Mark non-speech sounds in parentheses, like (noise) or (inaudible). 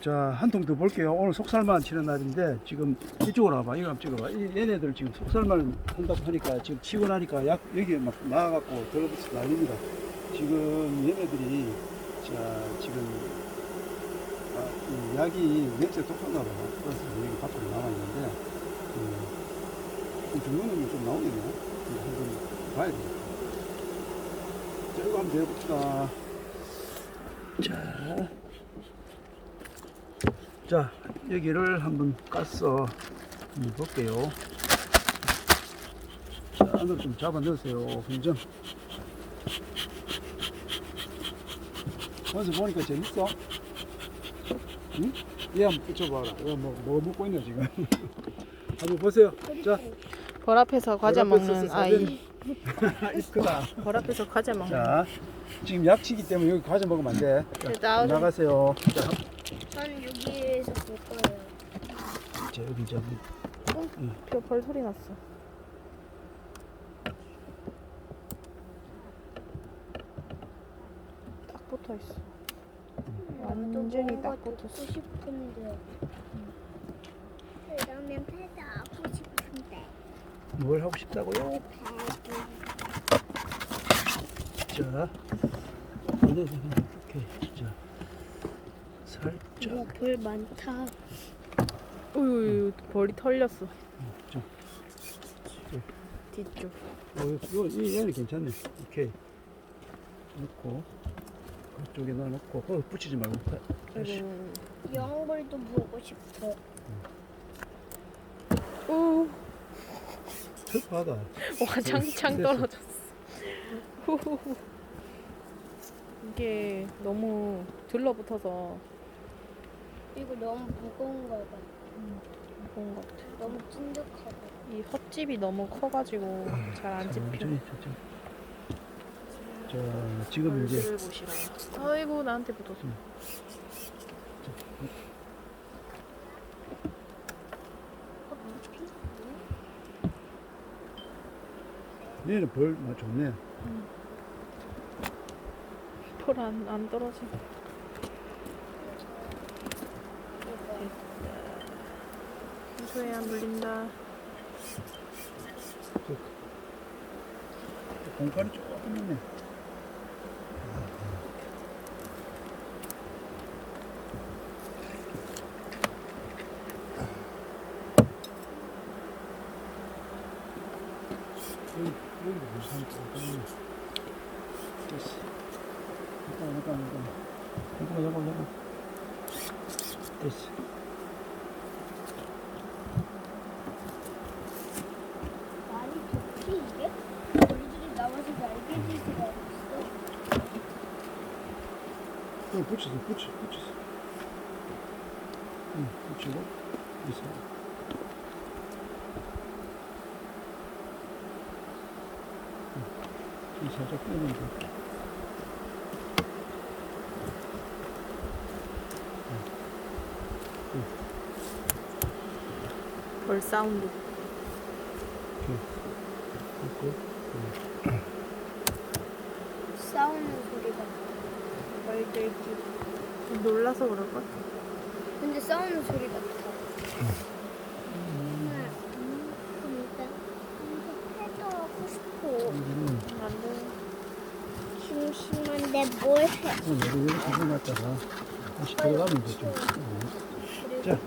자, 한 통 더 볼게요. 오늘 속살만 치는 날인데, 지금 이쪽으로 와봐. 이거 한번 찍어봐. 이- 얘네들 지금 속살만 한다고 하니까, 지금 치고 나니까 약, 여기에 막 나와갖고 들어붙어 난립니다. 지금 얘네들이, 자, 지금, 아, 이 약이 냄새 독한가 봐. 그래서 여기 밖으로 남아있는데, 음, 놈이 좀 나오겠네. 이거 한번 봐야 되겠다. 자, 이거 한번 내봅시다. 자. 자, 여기를 한번 까서 한번 볼게요. 자, 안으로 좀 잡아 넣으세요. 훈점. 원수 보니까 재밌어? 응? 얘 한번 붙여봐라. 얘 뭐, 뭐 먹고 있냐, 지금? (laughs) 한번 보세요. 자, 벌 앞에서 과자 벌 앞에서 먹는. 아이. (laughs) 입 크다. 벌 앞에서 과자 먹는. 자, 지금 약치기 때문에 여기 과자 먹으면 안 돼. 자, 나 나가세요. 자, 전 여기에서 볼 거예요. 자 여기 저기. 뼈벌 소리 났어. 딱 붙어 있어. 완전히 딱 붙었어. 싶은데. 그러면 배도 하고 싶은데. 뭘 하고 싶다고요? 배도. 자, 네, 네, 네, 이렇게 자, 살짝. 벌 많다. 우유 벌이 털렸어. 좀. 뒤쪽. 어, 이거 이 얘는 괜찮네. 오케이. 넣고 그쪽에다 넣고 거기 붙이지 말고 다- 다시. 음. 영벌도 보고 싶어. 우 습하다. 와 장창 됐어. 떨어졌어. (laughs) 후후후. 이게 너무 들러붙어서 이거 너무 무거운 거 봐. 무거운 것 같아. 너무 찐득하고. 이 헛집이 너무 커가지고 잘 안 집혀. 천천히, 천천히. 자, 지금 이제 보시라. 아이고 나한테 붙었어. 얘는 벌 아, 좋네. 벌안 안 떨어져. 안 물린다. 공간이 조금 있네. 잠깐만, 잠깐만. 잠깐만, 잠깐만, 잠깐만. 됐어. 많이 좋지 이게? 우리들이 나와서 날개질 수가 없어. 응, 붙였어, 붙여, 붙였어. 응, 붙이고, 있어. 응, 좀 살짝 빼면 돼. 벌 사운드. 됐고, 싸우는 소리 가. 벌들 놀라서 그럴까? 근데 싸우는 소리 같아. 엄마, 음, 근데 근데 패도 하고 싶어. 오늘은, 안 돼. 심심한데 뭘 해? 오늘 이렇게 다시 들어가면 되죠. 응. 자,